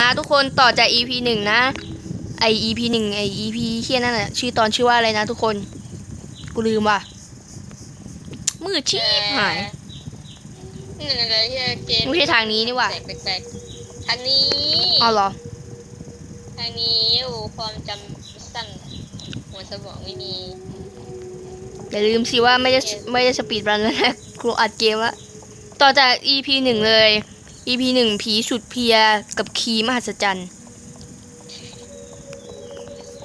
นะทุกคนต่อจาก EP หนึ่งนะไอ EP หนึ่งไอ EP เฮียนั่นแหละชื่อตอนชื่อว่าอะไรนะทุกคน กูลืมว่ะมืดชีพหายนี่นอะไรที่เกมไม่ใช่ทางนี้นี่หว่าแปลกๆทางนี้เอาเหรอทางนี้โอ้ความจำสั้นหัวสมองไม่มีอย่าลืมสิว่าไม่ได้ไม่ได้สปีดรันแล้วนะครูอัดเกมละต่อจาก EP หนึ่งเลย EP หนึ่งผีสุดเพลียกับคีย์มหัศจรรย์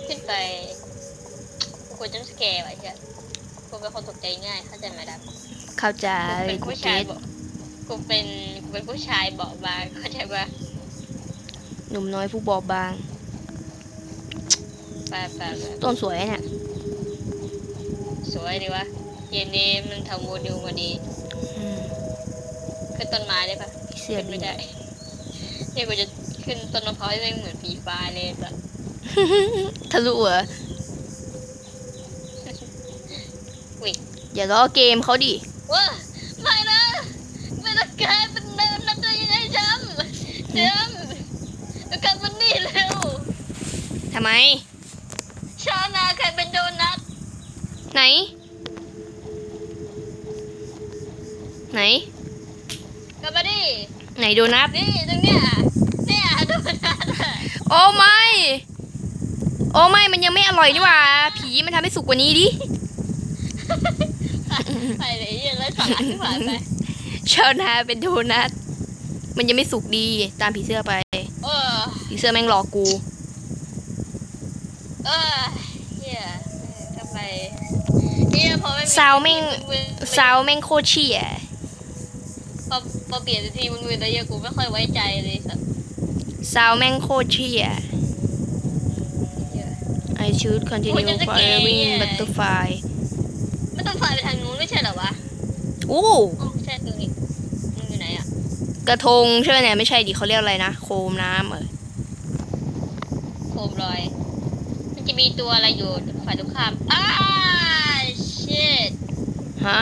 ขึ้นไปกูกลัวจำสแกร์ไว้เชียวกูเป็นคนตกใจง่ายเข้าใจไหมดับเข้าใจกูเป็นกูผู้เกชายตเบากูเป็นกูเป็นผู้ชายเบาบางเข้าใจปะหนุ่มน้อยผู้บอบบาง ไปไปไปต้นสวยเนี่ยสวยดีวะเกมนี้มันทำโมเดลมาดีอืมขึ้นต้นไม้ได้ปะผี เสื้อขึ้นบิไม่นได้เนี่ยกูจะขึ้นต้นมะพร้าวให้แม่งเหมือนปีฟ้าเลยแบบทะลุเหรออุ๊ยอย่าล้อเกมเขาดิว้าไม่นะไม่ต้องกลายเป็นเดินนับได้ยังไงจำจำกลับมานี่เร็วทำไมชาวนาใครเป็นโดนัทไหน ไหนกลับมาดิ ไหนโดนัทนี่ตรงเนี้ยเนี่ยโดนัทอะโอ้ไม่ โอ้ไม่มันยังไม่อร่อยนี่หว่า ผีมันทำให้สุกกว่านี้ดิไปเลยเหี้ยแล้วสาระที่ผ่านไปชาวนาเป็นโดนัทมันยังไม่สุกดีตามผีเสื้อไปเออผีเสื้อแม่งหลอกกู เออเฮียทำไมเฮียพอไม่ซาวแม่งมึนซาวแม่งโคตรเชี่ย พอพอเปลี่ยนทีมันมึนแล้วเฮียกูไม่ค่อยไว้ใจเลยสัตว์ซาวแม่งโคตรเชี่ยเหี้ย I should โอ้ย continue จะจะเกย์ firing เนี่ย butterfly ไม่ต้องฝ่ายไปทางนู้นไม่ใช่เหรอวะโอ้อ๋อใช่ตรงนี้มึงอยู่ไหนอะกระทงใช่ไหมเนี่ยไม่ใช่ดิเขาเรียกอะไรนะ โคมน้ำเออโคมลอย มันจะมีตัวอะไรอยู่ฝ่ายตรงข้ามอ้าชิตฮะ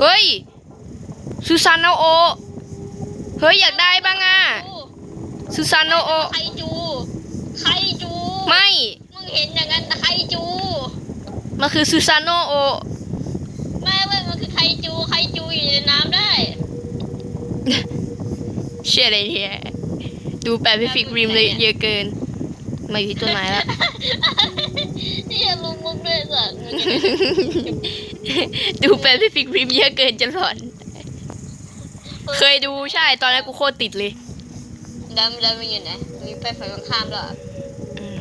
เฮ้ย ซูซานโนโอ เฮ้ย อยากได้บ้างอะซูซานโนโอ ไคจู ไคจู ไม่ มึงเห็นอย่างนั้นแต่ไคจู มันคือซูซานโนโอ ไม่เว้ย มันคือไคจู ไคจูอยู่ในน้ำได้ เชี่ยอะไรเนี่ยดูแปซิฟิกริมเลยเยอะเกินมาอยู่ที่ต้นไม้แล้วนี่อย่าลุงมุกด้วยสัตว์ดูแปซิฟิกริมเยอะเกินจะหลอน เคยดูใช่ตอนแรกกูโคตรติดเลยดำดำมันอยู่ไหนมีไปฝั่งตรงข้ามแล้วเหรออืม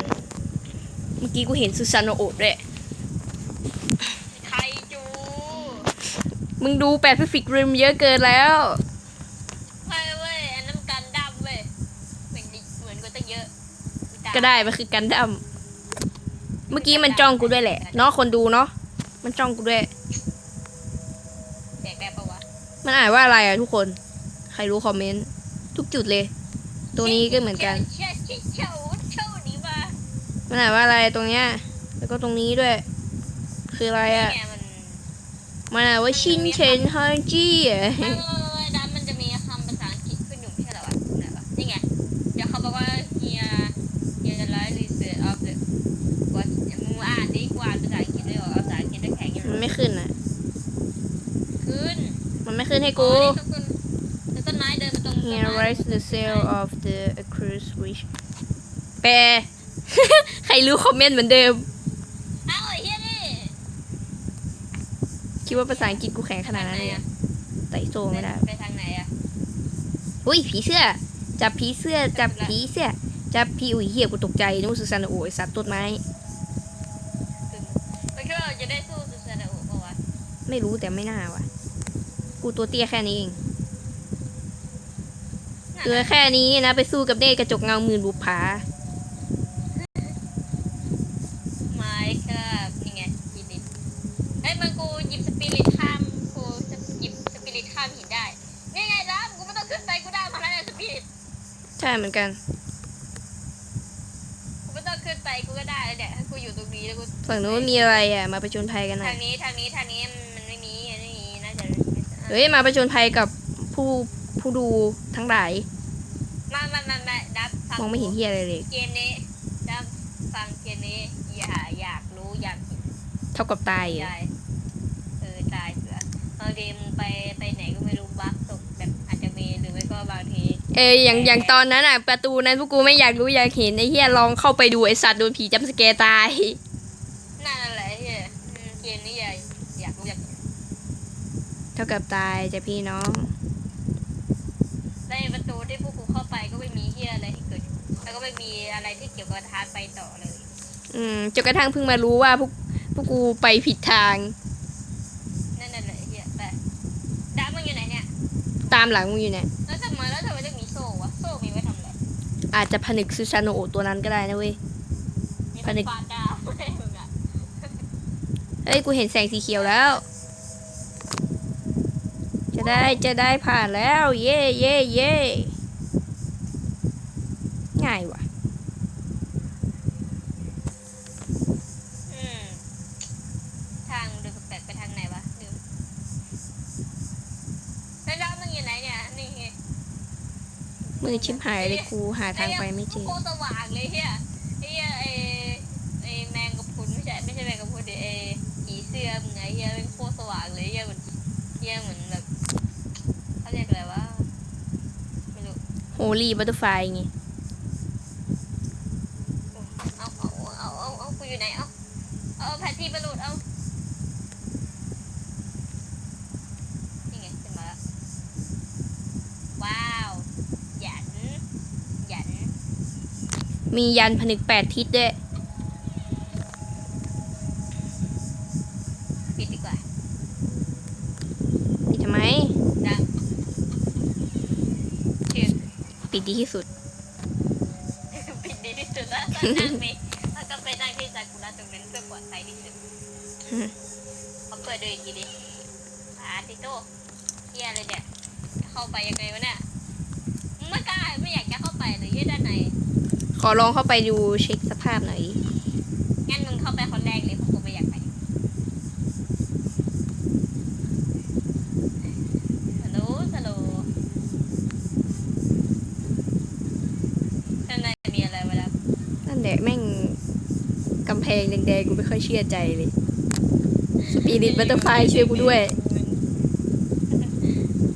เมื่อกี้กูเห็นซูซานโนโอด้วยไคจูมึงดูแปซิฟิกริมเยอะเกินแล้วไม่เว้ยอันนั้นมันกันดั้มเว้ยเหมือนเหมือนกูตั้งเยอะก็ได้มันคือกันดั้มเมื่อกี้มันจ้องกูด้วยแหละ เนาะคนดูเนาะมันจ้องกูด้วย แดกได้ปะวะ มันอ่านว่าอะไรอะทุกคน ใครรู้คอมเมนต์ทุกจุดเลยตรงนี้ก็เหมือนกันเช่าเช่าเช่าเช่านี้มามันอ่านว่าอะไรตรงเนี้ย แล้วก็ตรงนี้ด้วย คืออะไรอะเนี่ยมันมันอ่านว่าชินเชนฮาจีอะ ให้อ๋กูอนี่ต้นต้นต้นไม้เดินไปตรงต้น Here ไม้ rise the sail of the cruise which แปล ใครรู้คอมเมนต์เหมือนเดิมเอ้าไอ้เหี้ยนี่คิดว่าภาษาอังกฤษกูแข็งขนาดนั้นเลยอะไต่โซ่ไม่ได้ ไปทางไหนอะอุ้ยผีเสื้อ จับผีเสื้อ จับผีเสื้อ จับผีอุ้ยเหี้ยกูตกใจนึกว่าซูซานโอ้ยสัตว์ต้นไม้ไม่คิดว่าเราจะได้สู้ซูซานาโอะปะวะไม่รู้แต่ไม่น่าว่ะ กูตัวเตี้ยแค่นี้เองเตัวแค่นี้นะ ไปสู้กับเนตรกระจกเงาหมื่นบุปผาไม้ครับนี่ไงยินดิเฮ้ยมันกูหยิบสปิริตข้ามกูจะหยิบสปิริตข้ามหินได้นี่ไงล่ะกูไม่ต้องขึ้นไปกูได้มาแล้วเนี่ยสปิริตใช่เหมือนกันกูไม่ต้องขึ้นไปกูก็ได้แล้วเนี่ยถ้ากูอยู่ตรงนี้แล้วกูฝั่งนู้นมีอะไรอะมาประจนภัยกันหน่อทายงนี้ทางนี้ทางนี้ ฮ้ยมาประจนภัยกับผู้ผู้ดูทั้งหลายไมามามามาดับฟังมองไม่เห็นเฮียอะไรเลย เกมนี้ดับฟังเกมนี้ อย่าอยากรู้อยากเห็นเท่ากับตายเหรอตายเออตายเสือบางทีมึงไปไปไหนก็ไม่รู้บั๊กตกแบบอาจจะมีหรือไม่ก็บางทีเอยอย่างอย่างตอนนั้นอะ ประตูนั้นพวกกูไม่อยากรู้อยากเห็นไอ้เฮียลองเข้าไปดูไอ้สัตว์โดนผีจัมป์สแกร์ตายนั่นแหละเฮียอืมเกมนี้อย่าอยากรู้อยากเห็น เท่ากับตายจ้ะพี่น้องในประตูที่พวกกูเข้าไปก็ไม่มีเฮียอะไรที่เกิดขึ้นแล้วก็ไม่มีอะไรที่เกี่ยวกับทางไปต่อเลย อืมจนกระทั่งเพิ่งมารู้ว่าพวกพวกกูไปผิดทาง นั่นน่ะแหละเฮียแต่ดับมันอยู่ไหนเนี่ยตามหลังมึงอยู่เนี่ยแล้วทำไมแล้วทำไมต้องมีโซ่วะโซ่มีไว้ทำอะไรอาจจะผนึกซูซานโนะตัวนั้นก็ได้นะเว้ย มีผนึก ฟาดาวให้มึงอะเอ้ยกูเห็นแสงสีเขียวแล้วจะ ได้จะได้ผ่านแล้ว เย่เย่เย่ง่ายว่ะอืมทางดูแปลกๆไปทางไหนวะลืมแล้วดับมันอยู่ไหนเนี่ย นี่ไงมือชิบหายเลยกูหาทางไปไม่เจอ โคตรสว่างเลยเฮียไอ้เฮียไอ้ไอ้แมงกะพรุนไม่ใช่ไม่ใช่แมงกะพรุนดิไอ้ผีเสื้อมึงไงเฮียเป็นโคตรสว่างเลยเฮียเหมือนเฮียเหมือนแบบเขาเรียกอะไรวะไม่รู้ โฮ ลี่บัตเตอร์ไฟไงเอาเอาเอาเอาเอากูอยู่ไหนเอาเอาแพทที่ประหลุดเอานี่ไงขึ้นมาแล้วว้าวหยันหยันมียันผนึกแปดทิศด้วย ปิดดีกว่า ปิดทำไม ดังชื่อ ปิ ดดีที่สุด ปิดดีที่สุดแล้วตอนนั่งมีแล้วก็ไปนั่งที่ซากุระตรงนั้นเพื่อปลอดภัยที่สุดอืมเขาเปิดดูอีกทีดิอาติโต้เฮียอะไรเนี่ยเข้าไปยังไงวะเนี่ยไม่กล้าไม่อยากจะเข้าไปเลยยี่ด้านในขอลองเข้าไปดูเช็คสภาพหน่อยดิงั้นมึงเข้าไปคนแรกเลยเพราะกูไม่อยากไปสโลว์สโลว์ข้างในมีอะไรวะแล้ว นั่นแหละแม่งกำแพ งแดงๆกูไม่ค่อยเชื่อใจเลยสปีริตบัตเตอร์ไฟช่วยกูด้วย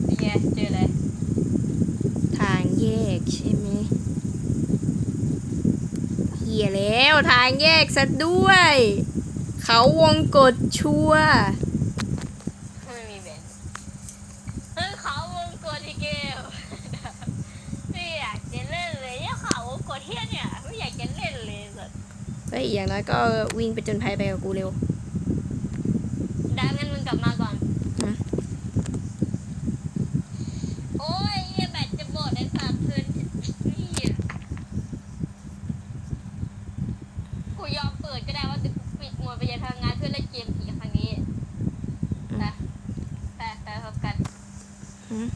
เป็นไงเจออะไรทางแยกใช่ไหมเฮียแล้วทางแยกซะด้วย เขาวงกดชัวร์ ไม่มีแบนเฮ้ยเขาวงกดอีกเกมไม่อยากจะเล่นเลยเนี่ยเขาวงกดเที่ยเนี่ยไม่อยากจะเล่นเลยสุด เฮ้ย อย่างน้อยก็วิ่งไปจนภัยไปกับกูเร็ว ดังนั้นมึงกลับมาก่อน ฮะ โอ้ยเหี้ยแบตจะหมดในสามคืนนี่กูยอมเปิดก็ได้ว่าจะปิดหมดไปยังทางงานเพื่อเล่นเกมผีครั้งนี้ไปไปไปพร้อมกัน หืม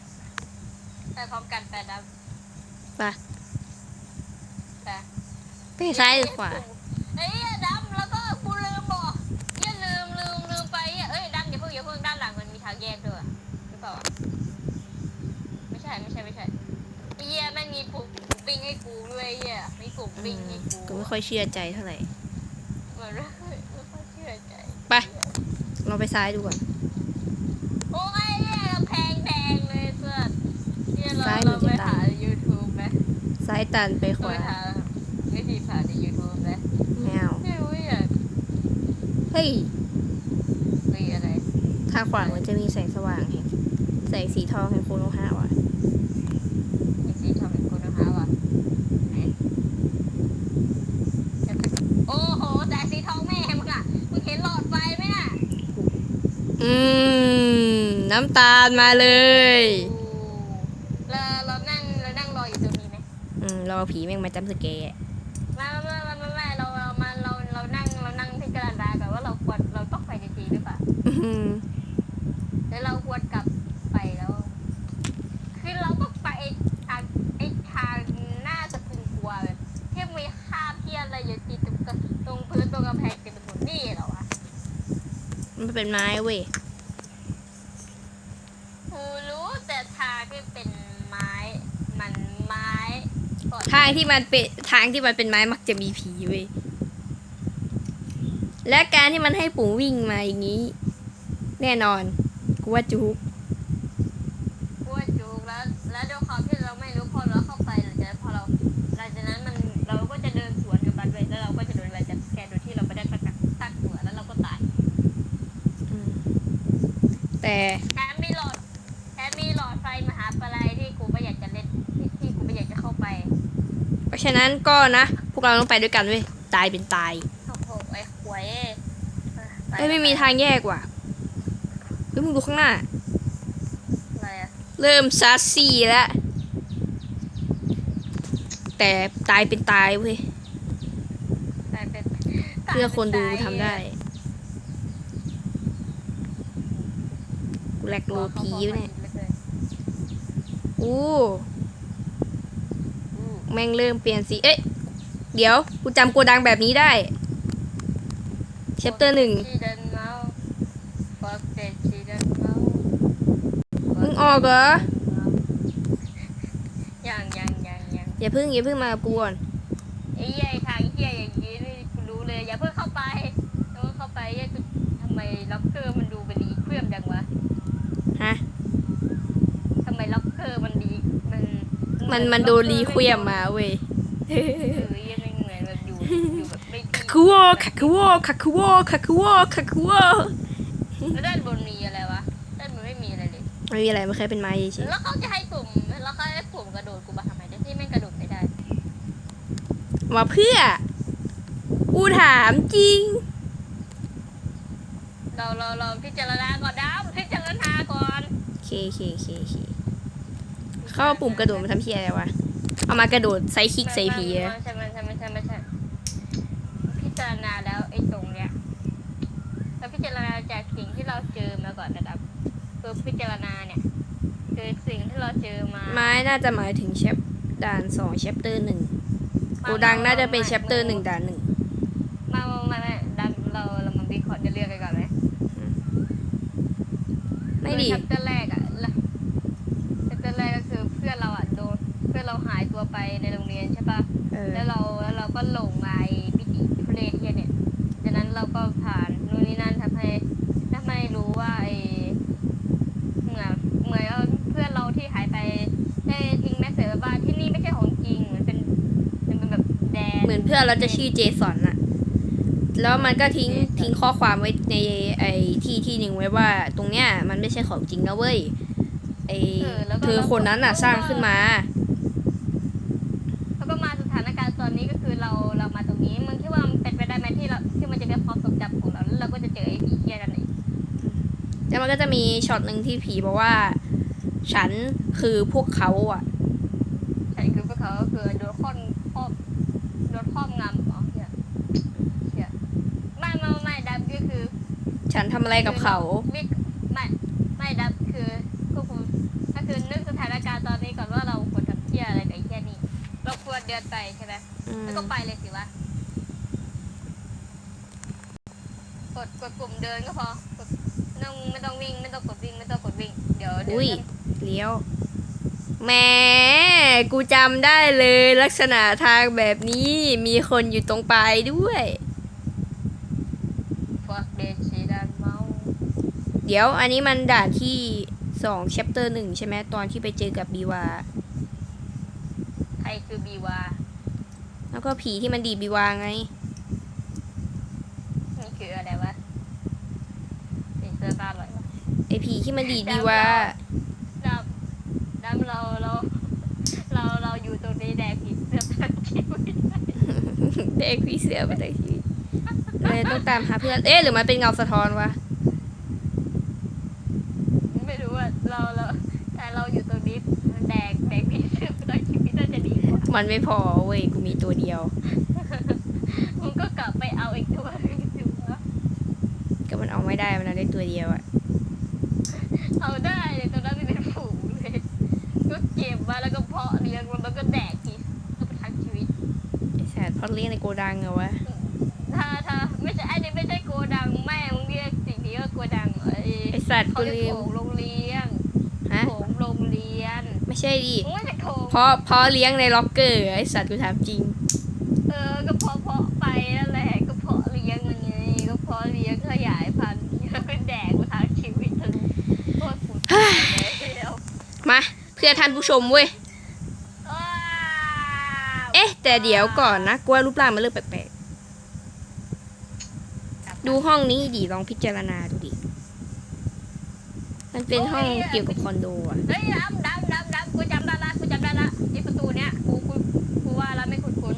ไปพร้อมกันไปดับ ไป ไป ไปซ้ายหรือขวา เอ้ยดำแล้วก็กูลืมบอกอย่าลืมลืมลืมไปอะเอ้ยดำอย่าเพิ่งอย่าเพิ่งด้านหลังมันมีทางแยกด้วยหรือเปล่าอะไม่ใช่ไม่ใช่ไม่ใช่ไอ้เหี้ยแม่งมีปุ่มปิ้งให้กูด้วยไอ้เหี้ยมีปุ่มปิ้งให้กู กูไม่ค่อยเชื่อใจเท่าไหร่เหมือนไม่ค่อยไม่ค่อยเชื่อใจไปลองไปซ้ายดูก่อน โอ้ยเหี้ยกำแพงแดงเลยเพื่อนเหี้ยเราซ้ายเหมืเราอนจะไปตาหาย YouTube ไหมซ้ายตันไปขเราวาไปหาวิธีผ่านใน YouTube ไหมไม่เอาไม่รู้อยากเฮ้ย มีอะไรทางขวามันจะมีแสงสว่างแห่งแสงสีทองแห่งโคโนฮะว่ะ มีสีทองเป็นคนนะคะว่ะไหนโอ้โหแต่สีทองแม่มึงอะมึงเห็นหลอดไฟไหมน่ะ อืม น้ำตาลมาเลยเราเรานั่งเรานั่งรออยู่ตรงนี้ไหมอืมรอผีแม่งมาจำสเกร์ไม่ไม่ไม่ไม่ไม่เราเรามาเราเรานั่งเรานั่งพิจารณาก่อนว่าเราควรเราต้องไปจริงๆหรือเปล่าอื้อหือแล้วเราควรกลับไปแล้วคือเราต้องไปไอ้ทางไอ้ทางหน้าสกุลกลัวแบบที่มีคราบที่อะไรอยู่ติดตรงกระตรงพื้นตรงกำแพงเต็มไปหมดนี่เหรอวะมันเป็นไม้เว้ย กูรู้แต่ทางที่เป็นไม้ มันไม้ ก่อน ทางที่มันเป็นทางที่มันเป็นไม้มักจะมีผีเว้ยและการที่มันให้ปู่วิ่งมาอย่างนี้ แน่นอนกูว่าจุกก นั้นก็นะ พวกเราต้องไปด้วยกันเว้ย ตายเป็นตายโอ้โหไอ้หวยเอ้ยไม่มีทางแยกว่ะเฮ้ยมึงดูข้างหน้า อะไรอะเริ่มซัสซี่แล้ว แต่ตายเป็นตายเว้ยตายเป็นเพื่อคนดูทำได้กูแลกโลผีอยู่เนี่ยอู้อืม แม่งเริ่มเปลี่ยนสี เอ๊ะ เดี๋ยว กูจำโกดังแบบนี้ได้เชปเตอร์หนึ่งชีดันเมาฟอกเตชีดันเมามึงออกเหรอ ยังยังยังยังอย่าเพิ่งอย่าเพิ่งมากับกูก่อน ไอ้เหี้ยไอ้ทางเหี้ยอย่างนี้นี่กูรู้เลย อย่าเพิ่งเข้าไปอย่าเพิ่งเข้าไปเหี้ยทำไมล็อกเกอร์มันดูเป็นดีเคลื่อมจังวะ ฮะ ทำไมล็อกเกอร์มันดีมัน มันมันโดนรีเควียมมาเว้ยเออยังไม่เหมือนแบบอยู่อยู่แบบไม่ดีคาคุโวคาคุโวคาคุโวคาคุโวคาคุโวแล้วด้านบนมีอะไรวะด้านบนไม่มีอะไรเลย ไม่มีอะไรไม่เคยเป็นไม้เฉยแล้วเขาจะให้ปุ่มแล้วเขาให้ปุ่มกระโดดกูมาทำไมเนี่ยที่แม่งกระโดดไม่ได้ๆมาเพื่อกูถามจริง เราเราเราพิจารณาก่อนนะพิจารณาก่อนเคเคเคเค เข้าปุ่มกระโดดมาทำเพี้ยอะไรวะ เอามากระโดดไซส์คลิกใส่ผีอะใช่ไหมใช่ไหมใช่ไหมใช่พิจารณาแล้วไอ้ตรงเนี้ยเราพิจารณาจากสิ่งที่เราเจอมาก่อนนะครับคือพิจารณาเนี่ยคือสิ่งที่เราเจอมาไม้น่าจะหมายถึงแชปด่านสองแชปเตอร์หนึ่งโกดังน่าจะเป็นแชปเตอร์หนึ่งด่านหนึ่งมามามามาดันเราเรามาวิเคราะห์จะเรียกกันก่อนไหมไม่ดีแชปเตอร์แรกาหายตัวไปในโรงเรียนใช่ปะเออ แล้วเราแล้วเราก็หลงมาไอ้พิธีทุเรศเหียเนี่ยจากนั้นเราก็ผ่านนู่นนี่นั่นทำให้ทำให้รู้ว่าไอ้เหมือนเหมือนเอาเพื่อนเราที่หายไปได้ทิ้งแมสเซจไว้ว่าที่นี่ไม่ใช่ของจริงเหมือนเป็นมันเป็นแบบแดน เหมือนเพื่อนเราจะชื่อเจสันอะแล้วมันก็ทิ้งทิ้งข้อความไว้ในไอ้ที่ที่หนึ่งไว้ว่า ตรงเนี้ยมันไม่ใช่ของจริงนะเว้ยไอเธอคนนั้นอะสร้างขึ้นมา ก็จะมีช็อตหนึ่งที่ผีบอกว่า ฉันคือพวกเขาอะใช่คือพวกเขาก็คือโดนครอบครอบโดนครอบงำอ๋อเฮียเฮียไม่ไม่ไม่ดับก็คือฉันทำอะไรกับเขาวิไม่ไม่ดับคือควบคุมก็คือนึกสถานการณ์ตอนนี้ก่อนว่าเราควรทำเที่ยอะไรกับไอ้เที่ยนี่เราควรเดินไปใช่ไหมอืม แล้วก็ไปเลยสิวะกดกดปุ่มเดินก็พอ ไม่ต้องไม่ต้องวิ่งไม่ต้องกดวิ่งไม่ต้องกดวิ่ง เดี๋ยวเดี๋ยวอุ้ยจะเลี้ยวแหมกูจำได้เลยลักษณะทางแบบนี้มีคนอยู่ตรงปลายด้วยฟอกเดชีดันเมาเดี๋ยวอันนี้มันด่านที่สองแชปเตอร์หนึ่งใช่ไหมตอนที่ไปเจอกับบีวา ใครคือบีวา แล้วก็ผีที่มันดีดบีวาไง นี่คืออะไรวะเป็นเสื้อผ้าเลยวะ ไอผี ที่มันดีดบีวาดำดำเราเราเราเราอยู่ตรงนี้แดกผิดเสื้อผ้าชีวิตเด็กผีเสือมาจากชีวิตเลยต้องตามหาเพื่อนเอ๊ะหรือมันเป็นเงาสะท้อนวะไม่รู้ว่าเราเราแต่เราอยู่ตรงนี้แดกแดกผิดเสื้อผ้าชีวิตน่าจะดีกว่ามันไม่พอเว้ยกูมีตัวเดียวมึงก็กลับไปเอาอีกตัวหนึงสิวะก็มันเอาไม่ได้มันเอาได้ตัวเดียวอะ เอาได้เลยตอนนั้นไม่เป็นฝูงเลยก็เก็บมาแล้วก็เพาะเลี้ยงมันแล้วก็แดกกินก็ไปทั้งชีวิตไอแสตว์พอดเลี้ยงในโกดังเหรอวะถ้าถ้าไม่ใช่ไอ้นี่ไม่ใช่โกดังแม่มึงเรียกสิ่งนี้ว่าโกดังไอ้ไอสัตว์เขากูเรียลืกมโถงโรงเรียนฮะโถงโรงเรียนกไม่ใช่ดิมึงไม่จะโทรเพราะเพราะเลี้ยงในล็อกเกอร์ไอสัตว์กูถามจริง เออก็เพราะเพราะไปนั่นแหละก็เพราะเลี้ยงมันไงก็เพราะเลี้ยงขยายพันธุ์แล้วก็แดกกูทั้ มา เพื่อท่านผู้ชมเว้ยว้าวเอ๊ะ แต่เดี๋ยวก่อนนะกูว่ารูปร่างมันเริ่มแปลกๆ ดูห้องนี้ดิลองพิจารณาดูดิ มันเป็นห้องเกี่ยวกับคอนโดอะ เฮ้ยดำดำดำดำกูจำได้ละกูจำได้ละไอประตูเนี้ยกูกูกูว่าแล้วไม่คุ้นคุ้น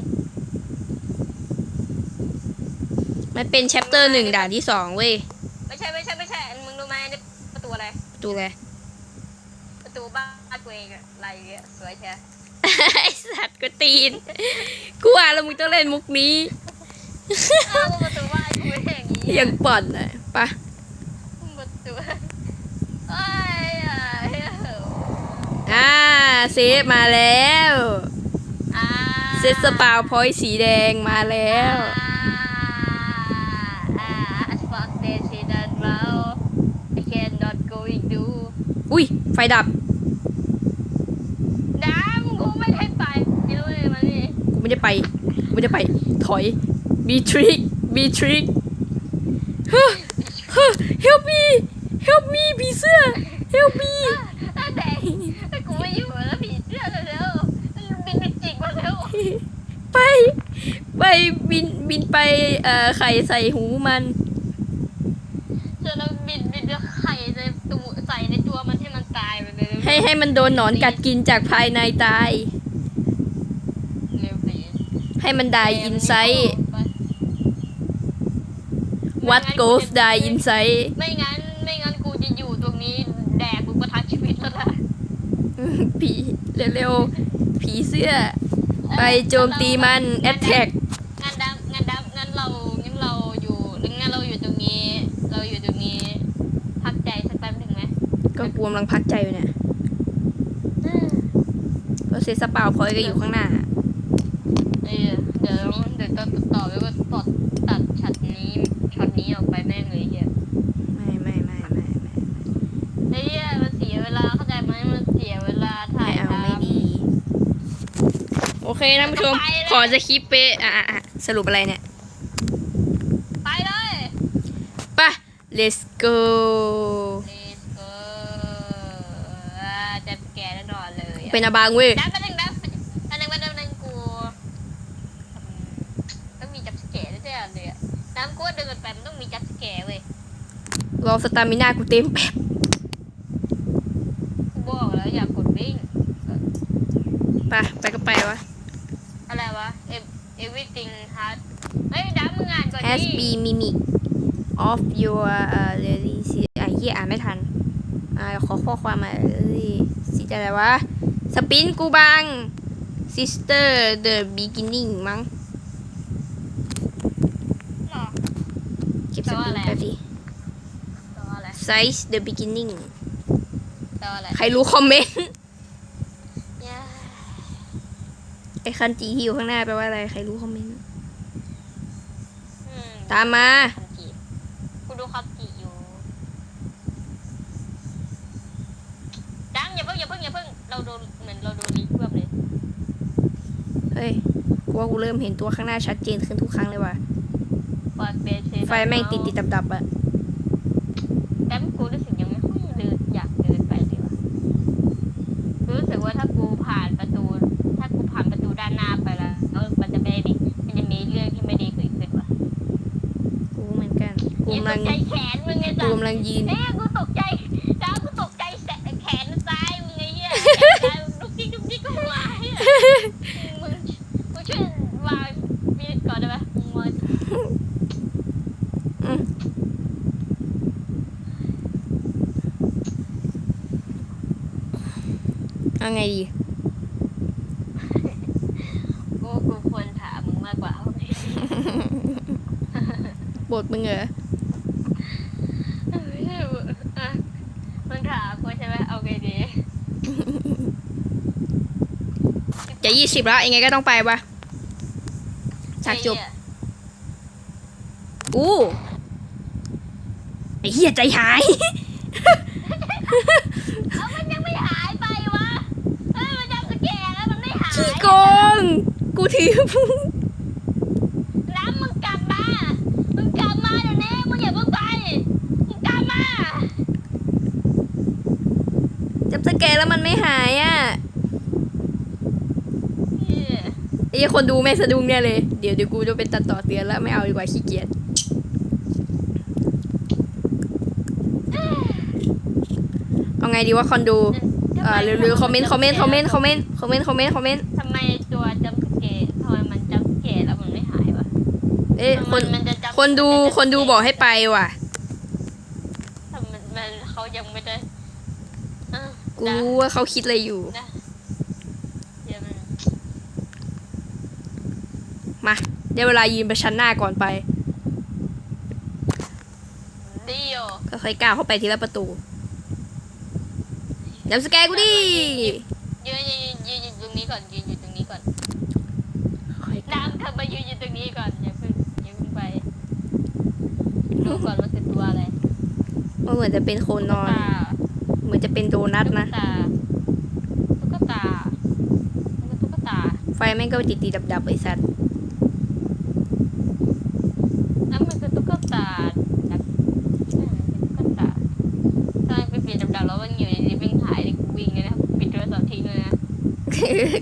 มันเป็นแชปเตอร์หนึ่งด่านที่สองเว้ยๆไม่ใช่ไม่ใช่ไม่ใช่ มึงรู้ไหมนี่ประตูอะไรดูเลยประตูบ้านกูเองอะอะไรเงี้ยสวย แท้ไอสัตว์ก็ตีนกูว่าแล้วมึงต้องเล่นมุกนี้อ้าวประตูบ้านกูเองอย่างงี้ยังป่อนอะปะประตูไอ้ยอะเฮ้ยอ่าเซฟมาแล้วอ่าเซตสปาวพอยต์สีแดงมาแล้วอ่าอ่าสปอร์ตเดชิดันเรา I cannot going do อุ้ย ไฟดับ ดำกูไม่ได้ไปนี่รู้เลยมานี่ กูไม่ได้ไป กูไม่ได้ไปถอยมีทริกมีทริก help me help me ผีเสื้อ help me แต่แต่กูไม่อยู่แล้วผีเสื้อเร็วๆบินไปจิกมาเร็วไป ไปบินบินไปเอ่อไข่ใส่หูมันเจอแล้วบินบินจะไข่ในตัวใส่ในตัวมันให้มันตายไปเลยให้ให้มันโดนหนอนกัดกินจากภายในตายเร็วสิ ให้มัน die inside what goes die inside ไม่งั้น ไม่งั้นกูจะอยู่ตรงนี้แดกกูก็ทั้งชีวิตแล้วนะอืมผีเร็วๆ ผีเสื้อ ไปโจมตีมัน attack งั้นดำงั้นดำงั้นเรางั้นเราอยู่งั้นเราอยู่ตรงนี้ เราอยู่ตรงนี้ พักใจสักแป๊บหนึ่งไหมก็กลัวกำลังพักใจอยู่เนี่ยเพราะเซสปาวพอยก็อยู่ข้างหน้า เออเดี๋ยวเดี๋ยวตัดต่อแล้วก็ตัดตัดช็อตนี้ช็อตนี้ออกไปแม่งเลยเฮีย ไม่ไม่ไม่ไม่ไม่ ไอ้เฮียมันเสียเวลาเข้าใจไหมมันเสียเวลาถ่า ไม่ ย เอา ทำ ไม่ดี โอ เคท่านผู้ชม ขอจะคลิปเป๊ะอะอะอะสรุปอะไรเนี่ย ไปเลยไปะ let's go Let's go อ่าจะแก่แน่นอนเลยอะเป็นอาบางเว้ยดับไปหนึ่งดับอันหนึ่งวันหนึ่งกูอืมต้องมีจับสแกร์ด้วยจ้ะเลยอะน้ำกูว่าเดินไปมันต้องมีจับสแกร์เว้ยรอสตามินากูเต็มแป๊บกูบอกแล้วอย่ากดวิ่งไปไปก็ไปวะ อะไรวะ Ev- everything has เฮ้ยดับมึงอ่านก่อน has ดิ be mimic of your uh really อะเฮียอ่านไม่ทัน อ่าขอข้อความมาเอ้ยสิอะไรวะสปินกูบัง sister the beginning มั้งหรอเก็บแปสลว่าปิอะไรนแป๊บดิแปลว่าอะไร size the beginning แปลว่าอะไรใครรู้คอมเมนต์เนี่ยไอคันจีที่อยู่ข้างหน้าแปลว่าอะไร ใครรู้คอมเมนต์อืม ตามมาคำจีบกูดูคำจีบอยู่ดังอย่าเพิ่งอย่าเพิ่งอย่าเพิ่งเราโดนเหมือนเราโดนรีเพื่อมเลยเฮ้ยกูว่ากูเริ่มเห็นตัวข้างหน้าชัดเจนขึ้นทุกครั้งเลยว่ะเปิดเบสไฟแม่งติดติดดับดับๆอะ แต่กูรู้สึกยังไม่ค่อยเดินอยากเดินไปเลยว่ะรู้สึกว่าถ้ากูผ่านประตู ถ้ากูผ่านประตูด้านหน้าไปแล้วแล้วมันจะไม่ดีมันจะมีเรื่องที่ไม่ดีเกิดขึ้นว่ะ กูเหมือนกัน กู ยิ่ง กำ ต ลัง กใจแขนมึงไง กู จ้ะ กำลังยืนเอ้ยกูตกใจจ้ากูตกใจแสแขนซ้ายมึงไงเหี้ยแขนซ้ายมึงลุกดิ๊กลุกดิ๊กก็มาเหี้ยมึงมึงช่วยวางมีดก่อนได้ไหมมึงวางเอาไงดีกูกูควรถามมึงมากกว่าว่าไงบทมึงเหรอ จะยี่สิบแล้วยังไงก็ต้องไปปะฉากจบ อู้ไอ้เหี้ยใจหาย เอามันยังไม่หายไปวะมันกำกูแจ้งแล้วมันไม่หาย ขี้โกง ไอ้คนดูแม่งสะดุ้งเนี่ยเลย เดี๋ยวเดี๋ยวกูจะเป็นตัดต่อเตือนแล้วไม่เอาดีกว่าขี้เกียจเอาไงดีว่าคอนดูเอ่อเร็วๆคอมเมนต์คอมเมนต์คอมเมนต์คอมเมนต์คอมเมนต์คอมเมนต์คอมเมนต์ทำไมตัวจัมป์สเกตทำไมมันจัมป์สเกตแล้วมันไม่หายวะเอ้ยคนมันจะจำคนดูมันจะคนดูบอกให้ไปว่ะทำไมมันเขายังไม่ได้อะกูรู้ว่าเขาคิดอะไรอยู่นะเดี๋ยวมัน มาได้เวลายืนประชันหน้าก่อนไปดีโอค่อยๆก้าวเข้าไปทีละประตูจับสแกนกูดิยืนยืนยืนยืนอยู่ตรงนี้ก่อนยืนอยู่ตรงนี้ก่อนค่อยๆก้าวน้ำเธอมายืนอยู่ตรงนี้ก่อนอย่าเพิ่งอย่าเพิ่งไปดูก่อนว่าคือตัวอะไรว่าเหมือนจะเป็นโคนนอนตาเหมือนจะเป็นโดนัทนะตุ๊กตาตุ๊กตาตุ๊กตาไฟแม่งก็ติดติดดับดับๆไอ้สัตว์ นั่นมันคือตุ๊กตาดักตุ๊กตาตอนไปเปลี่ยนดับๆแล้วมันอยู่ในนี้เป็นหายในกูวิ่งเลยนะปิดโทรศัพท์ทิ้งเลยนะ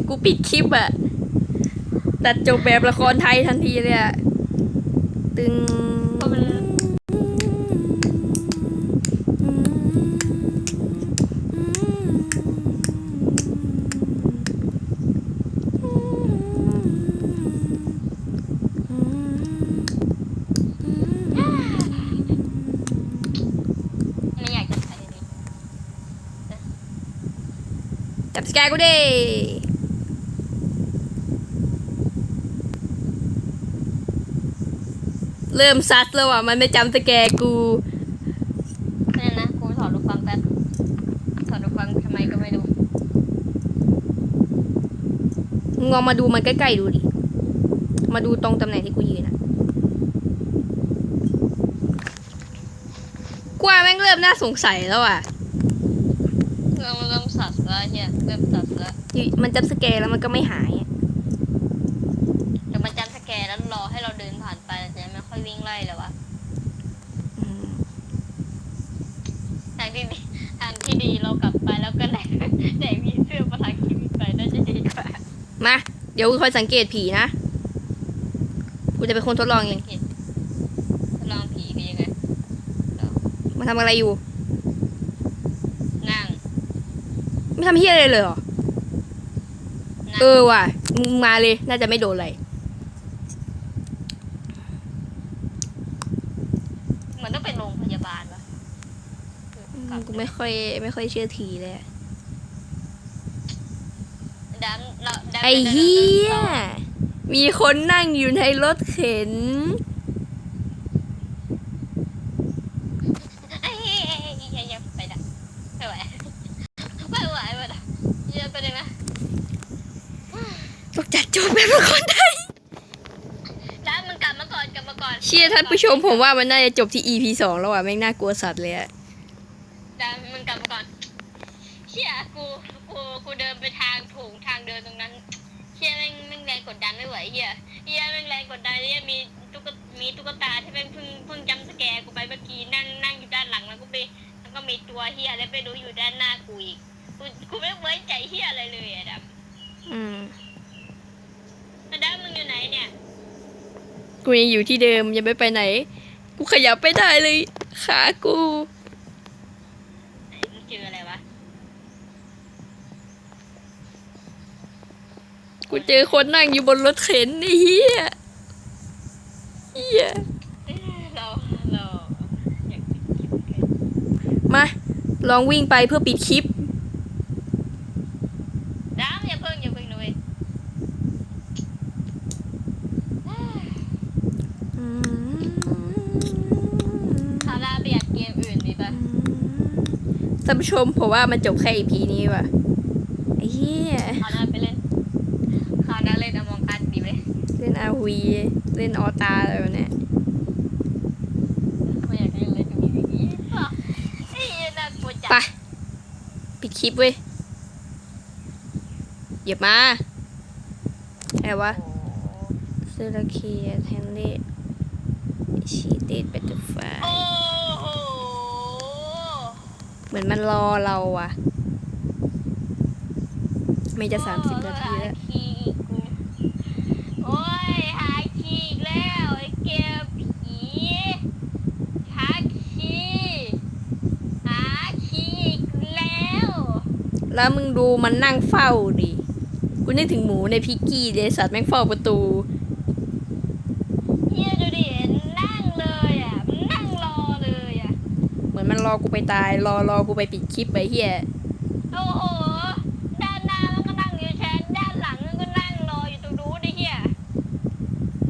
กู ปิดคลิปอะตัดจบแบบละครไทยทันทีเลยอะตึง เพราะมัน ไม่อยากจะใช้อันนี้ จับสแกนกูดิ เริ่มซัดแล้วอะ มันไม่จำสแกนกูนี่นะกูถอดรูฟังแป๊บถอดรูฟังทำไมก็ไม่รู้มึงลองมาดูมันใกล้ๆดูดิ มาดูตรงตำแหน่งที่กูยืนอะกว่าแม่งเริ่มน่าสงสัยแล้วอะเริ่มเริ่มสัตว์แล้วเฮียเริ่มสัตว์แล้วอยู่มันจำสแกนแล้วมันก็ไม่หายอะ เดี๋ยวมันจำสแกนแล้วรอให้เราเดินผ่านไปแต่จะไม่ค่อยวิ่งไล่เลยวะ อืม ทางที่ดีทางที่ดีเรากลับไปแล้วก็แหลกแหลกมีเสื้อประทังชีวิตไปน่าจะดีกว่า มา เดี๋ยวกูคอยสังเกตผีนะกูจะเป็นคนทดลองเองทดลองผีคือยังไงมาทำอะไรอยู่ นั่ง ไม่ทำเฮียอะไรเลยเหรอนั่งเออว่ะมึงมาเลย น่าจะไม่โดนอะไรเหมือนต้องเป็นโรงพยาบาลวะกลับกูไม่ค่อย ไม่ค่อยเชื่อทีเลยอะ ดันเราดันไอ้เฮียมีคนนั่งอยู่ในรถเข็น ไอ้เหี้ยเหี้ยเหี้ยไปละไม่ไหวไม่ไหวไม่ไหวเยอะไปเลยนะตกจัดจบแบบละคนไทยดันมึงกลับมาก่อนกลับมาก่อน เชียร์ท่านผู้ชมผมว่ามันน่าจะจบที่ EP สองแล้วอะ แม่งน่ากลัวสัตว์เลยอะ ดันมึงกลับมาก่อนเชี่ยกูกูกูเดินไปทางถูกทางเดินตรงนั้นเชี่ยแม่งแม่งแรงกดดันไม่ไหว เฮียเฮียแม่งแรงกดดันเฮียมีตุ๊กตมีตุ๊กตาที่แม่งเพิ่งเพิ่งจำสแกร์กูไปเมื่อกี้นั่งนั่งอยู่ด้านหลังแล้วก็ไปแล้วก็มีตัวเฮียแล้วไปดูอยู่ด้านหน้ากูอีกกูกูไม่ไว้ใจเฮียอะไรเลยอะดับอืมแล้วดับมึงอยู่ไหนเนี่ยกูยังอยู่ที่เดิมยังไม่ไปไหน กูขยับไม่ได้เลย ขากู ไหนมึงเจออะไรวะ กูเจอคนนั่งอยู่บนรถเข็นไอ้เฮียเฮียเอ้ยเราเราอยากปิดคลิปเลยมา ลองวิ่งไปเพื่อปิดคลิปดับอย่าเพิ่งอย่าเพิ่งนะเว้ยคาร่าไปอัดเกมอื่นดีป่ะท่านผู้ชมผมว่ามันจบแค่ EP นี้ว่ะไอ้เหี้ย คาร่าไปเล่นคาร่าเล่นอมองกันดีไหม เล่น อาวีเล่นออตาอะไรแบบเนี้ยไม่อยากเล่นเลยตรงนี้อย่างนี้ป่ะไอ้ยน่ากลัวจัไปงปิดคลิปเว้ยเหยียบมาอะไรวะโอ้โหเซราเคียแทนเลตชีเดตเบตเตอร์ไฟโอ้โหเหมือนมันรอเราอะไม่จะสามสิบนาทีแล้ว หคีย์อีกกูโอ้ยหาคีย์อีกแล้วไอ้เกมผีหาคีย์หาคีย์อีกแล้ว แล้วมึงดูมันนั่งเฝ้าดิ กูนึกถึงหมูในพิกกี้เลยสัตว์แม่งเฝ้าประตู เฮียดูดินั่งเลยอะนั่งรอเลยอะ เหมือนมันรอกูไปตาย รอรอกูไปปิดคลิปไปเฮียโอ้โห ด้านหน้ามันก็นั่งอยู่แชนด้านหลังมันก็นั่งรออยู่ตรงนู้นไอ้เฮีย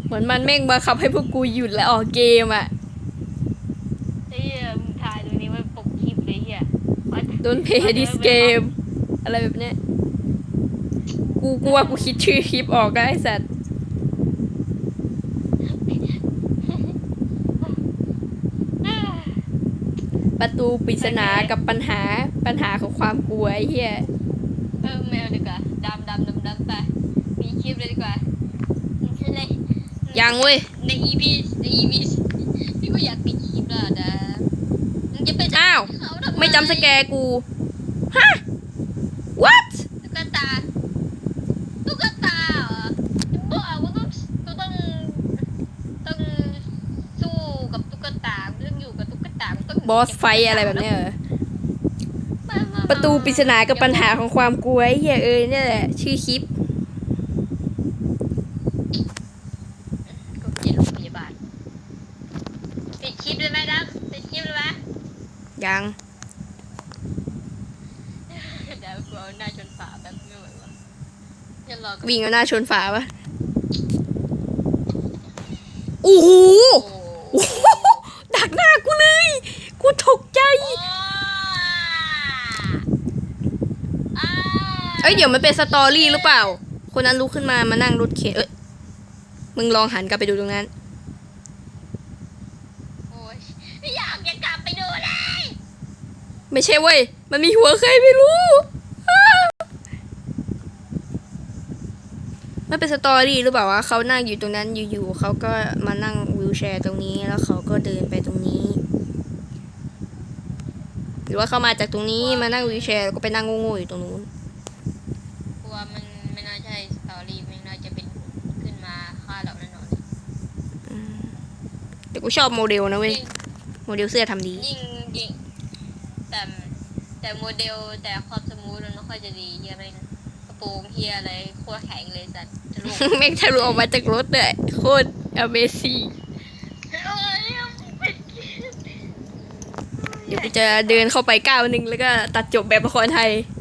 เหมือนมันแม่งบังคับให้พวกกูหยุดและออกเกมอะไอ้เฮียมึงถ่ายตรงนี้ไว้ปกคลิปเลยเฮีย Don't play this game อะไรแบบเนี้ย กูกูว่ากูคิดชื่อคลิปออกได้ไอ้สัตว์ประตูปริศนากับปัญหาปัญหาของความกลัวไอ้เหี้ยเออไม่เอาดีกว่าดำดำดำดำไปมีคลิปเลยดีกว่าใช่เลยยังเว้ยใน EP ใน EP พี่ก็อยากปิดคลิปแล้วนะมึงจะไปอ้าวเขาทำไม่จำสแกร์กูฮะ what ตุ๊กตาตุ๊กตาเหรอบอกว่าต้องก็ต้องต้องสู้กับตุ๊กตาเรื่องอยู่กับตุ๊กตามันต้อง บอสไฟอะไรแบบเนี้ยเหรอมามามาประตูปริศนากับปัญหาของความกลัวไอ้เหี้ยเอ้ยเนี่ยแหละชื่อคลิปก็เปลี่ยนโรงพยาบาลปิดคลิปเลยไหมดับปิดคลิปเลยไหมยังเดี๋ยวกูเอาหน้าชนฝาแบบไม่ไหววะจะรอกับวิ่งเอาหน้าชนฝาปะโอ้โห โอ้ โอ้โหดักหน้ากูเลย กูตกใจ อ่า เอ้ยเดี๋ยวมันเป็นสตอรี่หรือเปล่า คนนั้นลุกขึ้นมามานั่งรถเข็นเอ้ยมึงลองหันกลับไปดูตรงนั้น โอ้ยอยากจะกลับไปดูเลยไม่ใช่เว้ย มันมีหัวใครไม่รู้อ้าวมันเป็นสตอรี่หรือเปล่าวะเขานั่งอยู่ตรงนั้นอยู่ๆเขาก็มานั่งวิวแชร์ตรงนี้ แล้วเขาก็เดินไปตรงนี้ หรือว่าเขามาจากตรงนี้มานั่งวิวแชร์แล้วก็ไปนั่งโง่ๆอยู่ตรงนู้น กลัวมันไม่น่าใช่สตอรี่ไม่น่าจะเป็นขึ้นมาฆ่าเราแน่นอน แต่ กูชอบโมเดลนะเว้ย โมเดลเสื้อทำดี ยิ่งยิ่งแต่แต่โมเดลแต่ความสมูทมันไม่ค่อยจะดีเฮียแม่งกระโปรงเฮียอะไรโคตรแข็งเลยสัตว์จะลูกแม่งทะลุออกมาจากรถเลยโคตร Amazing โอ้ยเป็นเดี๋ยวกูจะเดินเข้าไปก้าวหนึ่งแล้วก็ตัดจบแบบละครไทยโ